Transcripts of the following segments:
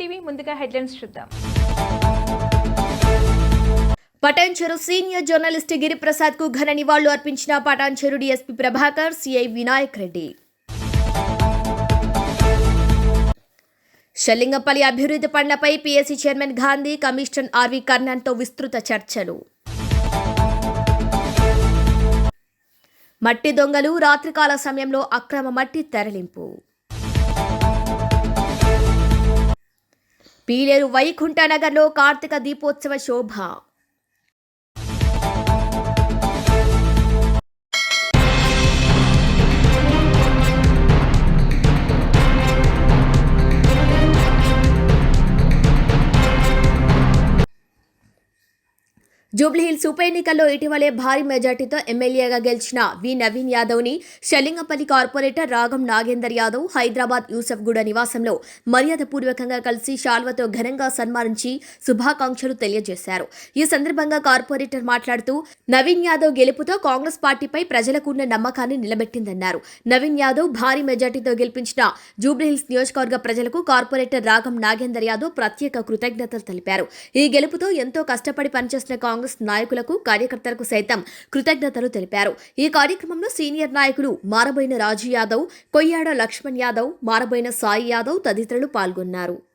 TV ముందుగా headlines చూద్దాం. Patancheru senior journalist గిరిప్రసాద్కు ఘన నివాళులు అర్పించిన పటాన్చెరు డిఎస్పీ ప్రభాకర్ సిఐ వినాయక్ రెడ్డి. షెల్లింగపల్లి అభివృద్ధి పనులపై PSC chairman Gandhi commissioner RV కర్ణన్తో విస్తృత చర్చలు. మట్టి దొంగలు రాత్రికాల సమయంలో అక్రమ మట్టి తరలింపు. పీలేరు వైకుంఠనగర్లో కార్తీక దీపోత్సవ శోభ. జూబ్లీహిల్స్ ఉప ఎన్నికల్లో ఇటీవలే భారీ మెజార్టీతో ఎమ్మెల్యేగా గెలిచిన వి నవీన్ యాదవ్ని షలింగపల్లి కార్పొరేటర్ రాగం నాగేందర్ యాదవ్ హైదరాబాద్ యూసఫ్గూడ నివాసంలో మర్యాదపూర్వకంగా కలిసి శాల్వతో ఘనంగా సన్మానించి శుభాకాంక్షలు తెలియజేశారు. ఈ సందర్భంగా కార్పొరేటర్ మాట్లాడుతూ నవీన్ యాదవ్ గెలుపుతో కాంగ్రెస్ పార్టీపై ప్రజలకున్న నమ్మకాన్ని నిలబెట్టిందన్నారు. నవీన్ యాదవ్ భారీ మెజార్టీతో గెలిపించిన జూబ్లీహిల్స్ నియోజకవర్గ ప్రజలకు కార్పొరేటర్ రాగం నాగేందర్ యాదవ్ ప్రత్యేక కృతజ్ఞతలు తెలిపారు. ఈ గెలుపుతో ఎంతో కష్టపడి పనిచేసిన కాంగ్రెస్ నాయకులకు కార్యకర్తలకు సైతం కృతజ్ఞతలు తెలిపారు. ఈ కార్యక్రమంలో సీనియర్ నాయకులు మారబోయిన రాజు యాదవ్ కొయ్యాడ లక్ష్మణ్ యాదవ్ మారబోయిన సాయి యాదవ్ తదితరులు పాల్గొన్నారు.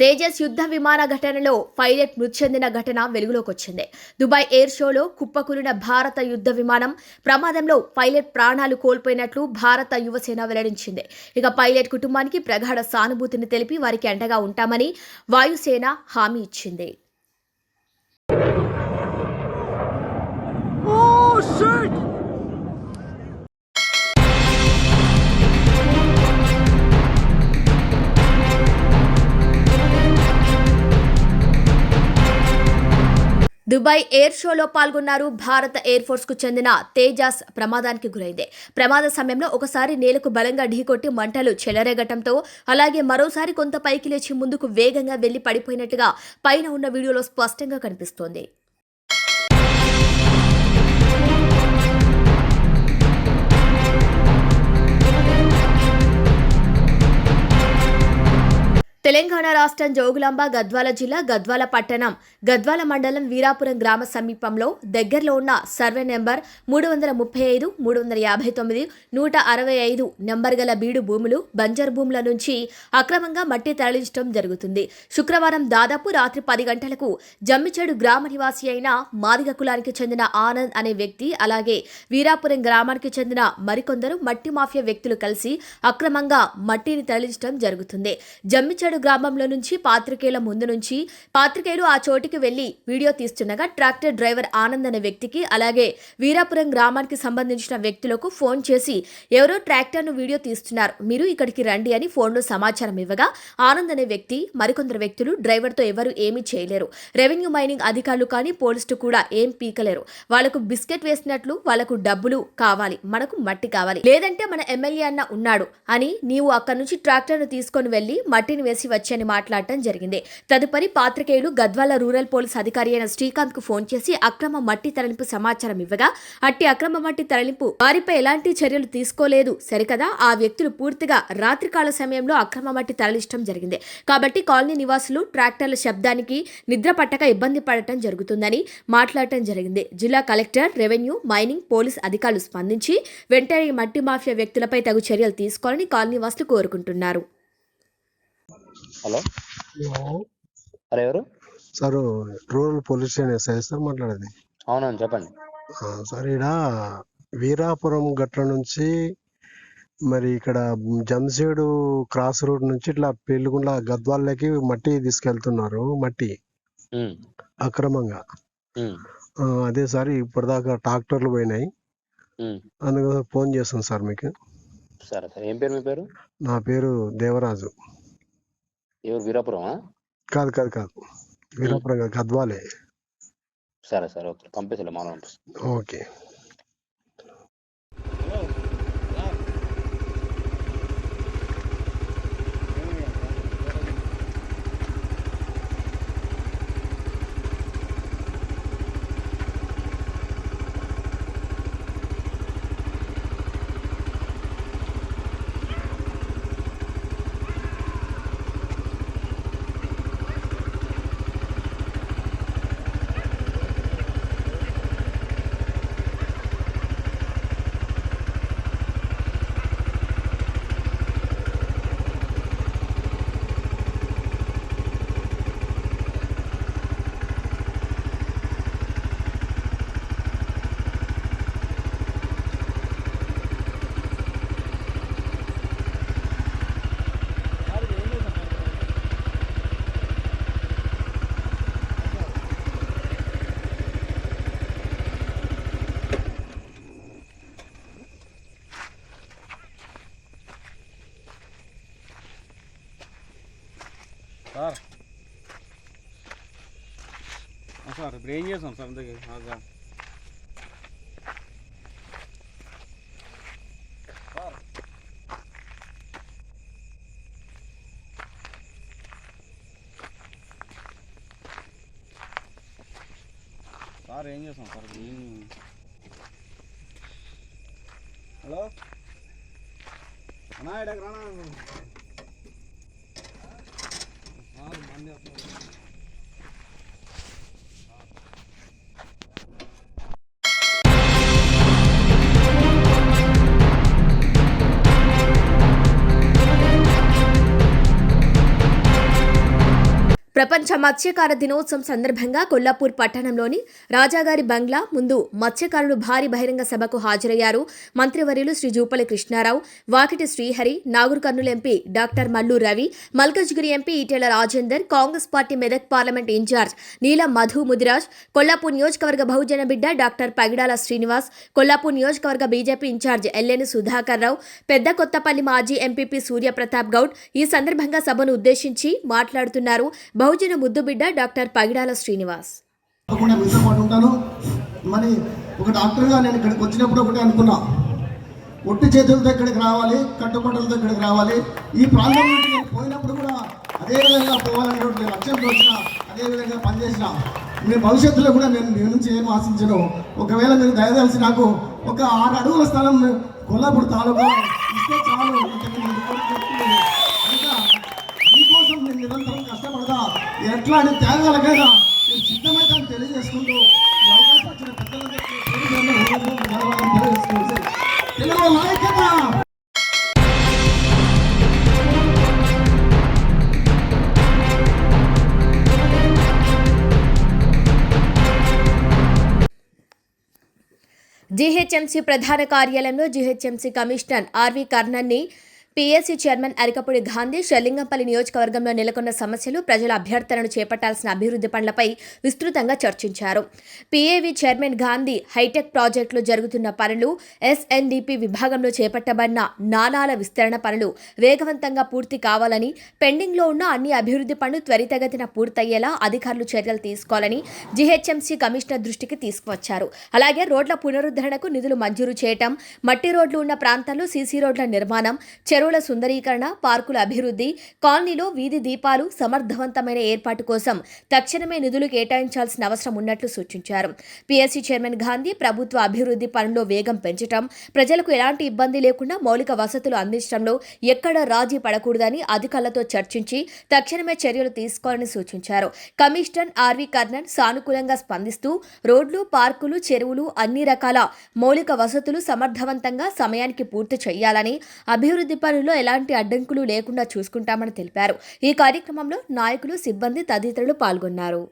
తేజస్ యుద్ధ విమాన ఘటనలో పైలట్ మృతి చెందిన ఘటన వెలుగులోకి వచ్చింది దుబాయ్ ఎయిర్ షోలో కుప్పకూలిన భారత యుద్ధ విమానం ప్రమాదంలో పైలట్ ప్రాణాలు కోల్పోయినట్లు భారత యువసేన వెల్లడించింది. ఇక పైలట్ కుటుంబానికి ప్రగాఢ సానుభూతిని తెలిపి వారికి అండగా ఉంటామని వాయుసేన హామీ ఇచ్చింది. Oh, దుబాయ్ ఎయిర్ షోలో పాల్గొన్నారు. భారత ఎయిర్ ఫోర్స్కు చెందిన తేజాస్ ప్రమాదానికి గురైంది. ప్రమాద సమయంలో ఒకసారి నేలకు బలంగా ఢీకొట్టి మంటలు చెలరేగటంతో అలాగే మరోసారి కొంత పైకి లేచి ముందుకు వేగంగా వెళ్ళి పడిపోయినట్టుగా పైన ఉన్న వీడియోలో స్పష్టంగా కనిపిస్తోంది. తెలంగాణ రాష్ట్రం జోగులాంబ గద్వాల జిల్లా గద్వాల పట్టణం గద్వాల మండలం వీరాపురం గ్రామ సమీపంలో దగ్గరలో ఉన్న సర్వే నెంబర్ మూడు వందల ముప్పై ఐదు మూడు వందల యాభై తొమ్మిది నూట అరవై ఐదు నెంబర్ గల బీడు భూములు బంజర్ భూముల నుంచి అక్రమంగా మట్టి తరలించడం జరుగుతుంది. శుక్రవారం దాదాపు రాత్రి పది గంటలకు జమ్మిచేడు గ్రామ నివాసి అయిన మాదిగ కులానికి చెందిన ఆనంద్ అనే వ్యక్తి అలాగే వీరాపురం గ్రామానికి చెందిన మరికొందరు మట్టి మాఫియా వ్యక్తులు కలిసి అక్రమంగా మట్టిని తరలించడం జరుగుతుంది. జమ్మిచేడు గ్రామంలో నుంచి పాత్రికేయుల ముందు నుంచి పాత్రికేయులు ఆ చోటికి వెళ్ళి వీడియో తీస్తుండగా ట్రాక్టర్ డ్రైవర్ ఆనంద్ అనే వ్యక్తికి అలాగే వీరాపురం గ్రామానికి సంబంధించిన వ్యక్తులకు ఫోన్ చేసి ఎవరో ట్రాక్టర్ను వీడియో తీస్తున్నారు మీరు ఇక్కడికి రండి అని ఫోన్లో సమాచారం ఇవ్వగా ఆనంద్ అనే వ్యక్తి మరికొందరు వ్యక్తులు డ్రైవర్తో ఎవరు ఏమీ చేయలేరు. రెవెన్యూ మైనింగ్ అధికారులు కానీ పోలీసులు కూడా ఏం పీకలేరు. వాళ్ళకు బిస్కెట్ వేసినట్లు వాళ్ళకు డబ్బులు కావాలి మనకు మట్టి కావాలి. లేదంటే మన ఎమ్మెల్యే అన్న ఉన్నాడు అని నీవు అక్కడి నుంచి ట్రాక్టర్ను తీసుకొని వెళ్ళి మట్టిని వేసి వచ్చని మాట్లాడటం జరిగింది. తదుపరి పాత్రికేయులు గద్వాల రూరల్ పోలీస్ అధికారి అయిన శ్రీకాంత్కు ఫోన్ చేసి అక్రమ మట్టి తరలింపు సమాచారం ఇవ్వగా అట్టి అక్రమ మట్టి తరలింపు వారిపై ఎలాంటి చర్యలు తీసుకోలేదు. సరికదా? ఆ వ్యక్తులు పూర్తిగా రాత్రికాల సమయంలో అక్రమ మట్టి తరలించడం జరిగింది. కాబట్టి కాలనీ నివాసులు ట్రాక్టర్ల శబ్దానికి నిద్ర పట్టక ఇబ్బంది పడటం జరుగుతుందని మాట్లాడటం జరిగింది. జిల్లా కలెక్టర్ రెవెన్యూ మైనింగ్ పోలీస్ అధికారులు స్పందించి వెంటనే మట్టి మాఫియా వ్యక్తులపై తగు చర్యలు తీసుకోవాలని కాలనీ వాసులు కోరుకుంటున్నారు. హలో అరే ఎవరు? Sir rural police station SI sir మాట్లాడేది. అవునవును చెప్పండి. సార్ ఈడ వీరాపురం గట్ల నుంచి మరి ఇక్కడ జంసీడు క్రాస్ రోడ్ నుంచి ఇట్లా పెళ్ళిగుండ్ల గద్వాలకి మట్టి తీసుకెళ్తున్నారు మట్టి అక్రమంగా. అదే సార్ ఇప్పటిదాకా ట్రాక్టర్లు పోయినాయి. అందుకోసం ఫోన్ చేస్తాను సార్ మీకు. సరే సరే. ఏం పేరు మీ పేరు? నా పేరు దేవరాజు. ఎవరు వీరాపురమా? కాదు కాదు కాదు. వీరాపురం కాదు, గద్వాలే. సరే సరే ఓకే. పంపిస్తలే మనం ఓకే. సార్ సార్ ఇప్పుడు ఏం చేస్తాం సార్ ఆగా. సార్ సార్ ఏం చేస్తాం సార్ హలో అన్నా ఇక్కడికి రానా సార్ మంది ప్రపంచ మత్స్యకార దినోత్సవం సందర్భంగా కొల్లాపూర్ పట్టణంలోని రాజాగారి బంగ్లా ముందు మత్స్యకారులు భారీ బహిరంగ సభకు హాజరయ్యారు. మంత్రివర్యులు Shri Jupally Krishnarao Vakiti Srihari Nagur Kurnool MP doctor Mallu Ravi Malkajgiri MP Etela Rajender Congress party Medak parliament incharge Neelam Madhu Mudiraj Kollapur నియోజకవర్గ బహుజన బిడ్డ డాక్టర్ పగిడాల శ్రీనివాస్ కొల్లాపూర్ నియోజకవర్గ BJP incharge LN Sudhakar Rao Pedda Kothapalli మాజీ MPP Surya Pratap Goud ఈ సందర్భంగా సభను ఉద్దేశించి మాట్లాడుతున్నారు. బహుజన ముద్దుబిడ్డ డాక్టర్ పగిడాల శ్రీనివాస్. మీతో పాటు ఉంటాను. మరి ఒక డాక్టర్గా నేను ఇక్కడికి వచ్చినప్పుడు ఒకటి అనుకున్నా. ఒట్టి చేతులతో ఇక్కడికి రావాలి కట్టుబట్టలతో ఇక్కడికి రావాలి. ఈ ప్రాంతం నుండి నేను పోయినప్పుడు కూడా అదే విధంగా పోవాలనేటువంటి లక్ష్యంతో వచ్చిన అదే విధంగా పనిచేసిన. మీ భవిష్యత్తులో కూడా నేను మీ నుంచి ఏం ఆశించను. ఒకవేళ మీరు దయదలిసి నాకు ఒక ఆరు అడుగుల స్థలం కొల్లాపూర్ తాలూకా ఇస్తే చాలు. ఎట్లాంటి త్యాగాలకైనా నేను సిద్ధమైతే తెలియజేసుకుంటూ ఈ అవకాశం వచ్చిన పెద్దలందరికీ తెలియజేసుకుంటూ తెలుగు నాయకత జీహెచ్ఎంసీ ప్రధాన కార్యాలయంలో జీహెచ్ఎంసీ కమిషనర్ ఆర్వి కర్ణన్ని పీఎస్సీ చైర్మన్ అరికపూడి గాంధీ షెల్లింగంపల్లి నియోజకవర్గంలో నెలకొన్న సమస్యలు ప్రజల అభ్యర్థనను చేపట్టాల్సిన అభివృద్ధి పనులపై విస్తృతంగా చర్చించారు. పీఏవి చైర్మన్ గాంధీ హైటెక్ ప్రాజెక్టులో జరుగుతున్న పనులు ఎస్ఎన్డిపి విభాగంలో చేపట్టబడిన నాలాల విస్తరణ పనులు వేగవంతంగా పూర్తి కావాలని పెండింగ్లో ఉన్న అన్ని అభివృద్ధి పనులు త్వరితగతిన పూర్తయ్యేలా అధికారులు చర్యలు తీసుకోవాలని జీహెచ్ఎంసీ కమిషనర్ దృష్టికి తీసుకువచ్చారు. అలాగే రోడ్ల పునరుద్ధరణకు నిధులు మంజూరు చేయటం మట్టి రోడ్లు ఉన్న ప్రాంతాల్లో సీసీ రోడ్ల నిర్మాణం చెరువుల సుందరీకరణ పార్కుల అభివృద్ధి కాలనీలో వీధి దీపాలు సమర్థవంతమైన ఏర్పాటు కోసం తక్షణమే నిధులు కేటాయించాల్సిన అవసరం ఉన్నట్లు సూచించారు. పీఎస్సీ చైర్మన్ గాంధీ ప్రభుత్వ అభివృద్ధి పనుల్లో వేగం పెంచడం ప్రజలకు ఎలాంటి ఇబ్బంది లేకుండా మౌలిక వసతులు అందించడంలో ఎక్కడ రాజీ పడకూడదని అధికారులతో చర్చించి తక్షణమే చర్యలు తీసుకోవాలని సూచించారు. కమిషనర్ ఆర్వి కర్ణన్ సానుకూలంగా స్పందిస్తూ రోడ్లు పార్కులు చెరువులు అన్ని రకాల మౌలిక వసతులు సమర్థవంతంగా సమయానికి పూర్తి చేయాలని అభివృద్ధి పనుల్లో ఎలాంటి అడ్డంకులు లేకుండా చూసుకుంటామని తెలిపారు. ఈ కార్యక్రమంలో నాయకులు సిబ్బంది తదితరులు పాల్గొన్నారు.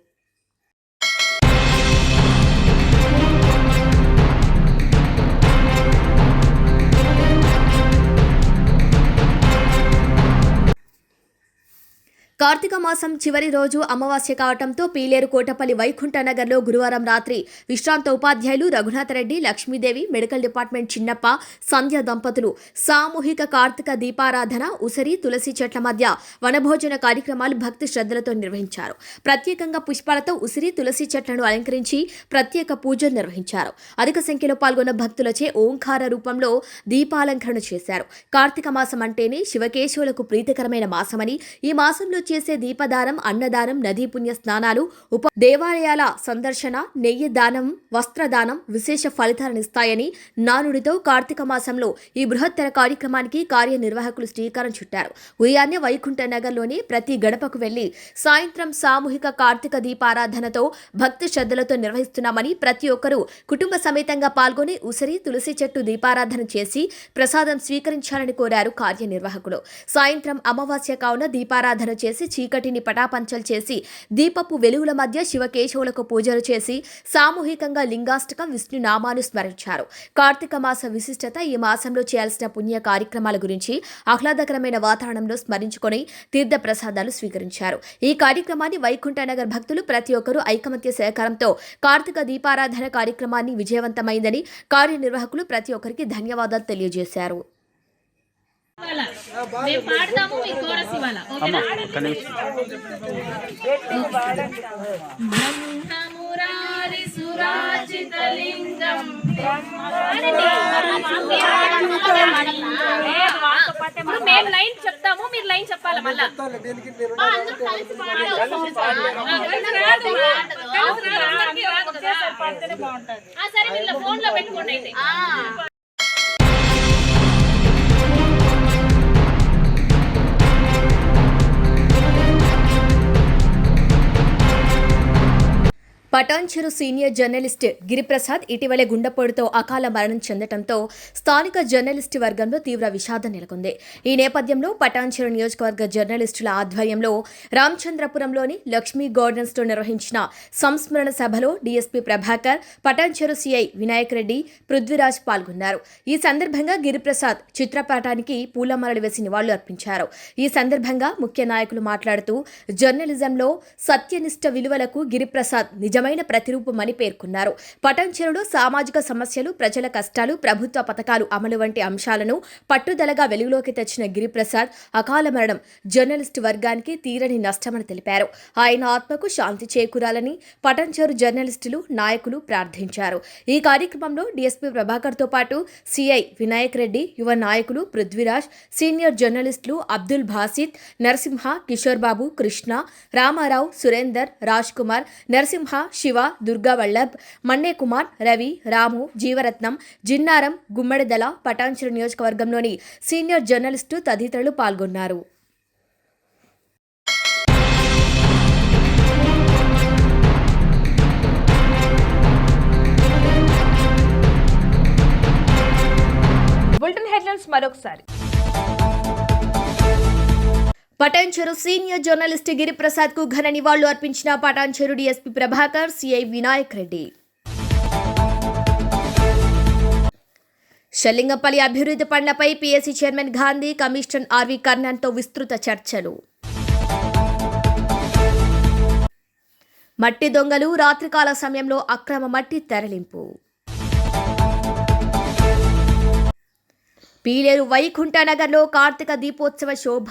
కార్తీక మాసం చివరి రోజు అమావాస్య కావటంతో పీలేరు కోటపల్లి వైకుంఠ నగర్లో గురువారం రాత్రి విశ్రాంత ఉపాధ్యాయులు రఘునాథరెడ్డి లక్ష్మీదేవి మెడికల్ డిపార్ట్మెంట్ చిన్నప్ప సంధ్య దంపతులు. సామూహిక కార్తీక దీపారాధన ఉసిరి తులసి చెట్ల మధ్య వనభోజన కార్యక్రమాలు భక్తి శ్రద్ధలతో నిర్వహించారు. ప్రత్యేకంగా పుష్పాలతో ఉసిరి తులసి చెట్లను అలంకరించి ప్రత్యేక పూజలు నిర్వహించారు. అధిక సంఖ్యలో పాల్గొన్న భక్తులచే ఓంకార రూపంలో దీపాలంకరణ చేశారు. కార్తీక మాసం అంటేనే శివకేశవులకు ప్రీతికరమైన మాసమని ఈ మాసంలో చేసే దీపదానం అన్నదానం నదీ పుణ్య స్నానాలు ఉప దేవాలయాల సందర్శన నెయ్యి దానం వస్త్రదానం విశేష ఫలితాలనిస్తాయని నానుడితో కార్తీక మాసంలో ఈ బృహత్తర కార్యక్రమానికి కార్యనిర్వాహకులు శ్రీకారం చుట్టారు. ఉదయాన్నే వైకుంఠ నగర్లోని ప్రతి గడపకు వెళ్ళి సాయంత్రం సామూహిక కార్తీక దీపారాధనతో భక్తి శ్రద్ధలతో నిర్వహిస్తున్నామని ప్రతి ఒక్కరూ కుటుంబ సమేతంగా పాల్గొని ఉసిరి తులసి చెట్టు దీపారాధన చేసి ప్రసాదం స్వీకరించాలని కోరారు కార్యనిర్వాహకులు. సాయంత్రం అమావాస్య కావున దీపారాధన చేసి చీకటిని పటాపంచలు చేసి దీపపు వెలుగుల మధ్య శివకేశవులకు పూజలు చేసి సామూహికంగా లింగాష్టకం విష్ణు నామాను స్మరించారు. కార్తీక మాస విశిష్టత ఈ మాసంలో చేయాల్సిన పుణ్య కార్యక్రమాల గురించి ఆహ్లాదకరమైన వాతావరణంలో స్మరించుకొని తీర్థ ప్రసాదాలు స్వీకరించారు. ఈ కార్యక్రమాన్ని వైకుంఠనగర్ భక్తులు ప్రతి ఒక్కరూ ఐకమత్య సహకారంతో కార్తీక దీపారాధన కార్యక్రమాన్ని విజయవంతమైందని కార్యనిర్వాహకులు ప్రతి ఒక్కరికి ధన్యవాదాలు తెలియజేశారు. మేము పాడతాము ఈ కోరస్ ఇవాళ. ఓకేనా? బ్రహ్మమురారి సురాజిత లింగం. ఇప్పుడు మేము లైన్ చెప్తాము మీరు లైన్ చెప్పాలి మళ్ళా. సరే వీళ్ళ ఫోన్లో పెట్టుకోండి అయితే. పటాన్చెరు సీనియర్ జర్నలిస్ట్ గిరిప్రసాద్ ఇటీవలే గుండెపోటుతో అకాల మరణం చెందడంతో స్థానిక జర్నలిస్టు వర్గంలో తీవ్ర విషాదం నెలకొంది. ఈ నేపథ్యంలో పటాన్చెరు నియోజకవర్గ జర్నలిస్టుల ఆధ్వర్యంలో రామచంద్రపురంలోని లక్ష్మీ గార్డెన్స్లో నిర్వహించిన సంస్మరణ సభలో డీఎస్పీ ప్రభాకర్ పటాన్చెరు సిఐ వినాయక్ రెడ్డి పృథ్వీరాజ్ పాల్గొన్నారు. ఈ సందర్భంగా గిరిప్రసాద్ చిత్రపటానికి పూలమాలలు వేసి నివాళులు అర్పించారు. ఈ సందర్భంగా ముఖ్య నాయకులు మాట్లాడుతూ జర్నలిజంలో సత్యనిష్ట విలువలకు గిరిప్రసాద్ నిజం నిజమైన ప్రతిరూపమని పేర్కొన్నారు. పటంచెరులో సామాజిక సమస్యలు ప్రజల కష్టాలు ప్రభుత్వ పథకాలు అమలు వంటి అంశాలను పట్టుదలగా వెలుగులోకి తెచ్చిన గిరిప్రసాద్ అకాల మరణం జర్నలిస్టు వర్గానికి తీరని నష్టమని తెలిపారు. ఆయన ఆత్మకు శాంతి చేకూరాలని పటంచెరు జర్నలిస్టులు నాయకులు ప్రార్థించారు. ఈ కార్యక్రమంలో డీఎస్పీ ప్రభాకర్తో పాటు సిఐ వినాయక్ రెడ్డి యువ నాయకులు పృథ్వీరాజ్ సీనియర్ జర్నలిస్టులు అబ్దుల్ భాసిత్ నరసింహ కిషోర్ బాబు కృష్ణ రామారావు సురేందర్ రాజ్ కుమార్ నరసింహ శివ దుర్గా వల్లభ్ మన్నే కుమార్ రవి రాము జీవరత్నం జిన్నారం గుమ్మడిదల పటాన్చెరు నియోజకవర్గంలోని సీనియర్ జర్నలిస్టు తదితరులు పాల్గొన్నారు. బులెటిన్ హెడ్లైన్స్ మరొకసారి. పటాన్చెరు సీనియర్ జర్నలిస్ట్ గిరిప్రసాద్కు ఘన నివాళులు అర్పించిన పటాన్చెరు డిఎస్పీ ప్రభాకర్ సిఐ వినాయక్ రెడ్డి. షెల్లింగపల్లి అభివృద్ధి పనులపై PSC chairman Gandhi commissioner RV కర్ణన్తో విస్తృత చర్చలు. మట్టి దొంగలు రాత్రికాల సమయంలో అక్రమ మట్టి తరలింపు. పీలేరు వైకుంఠనగర్లో కార్తీక దీపోత్సవ శోభ.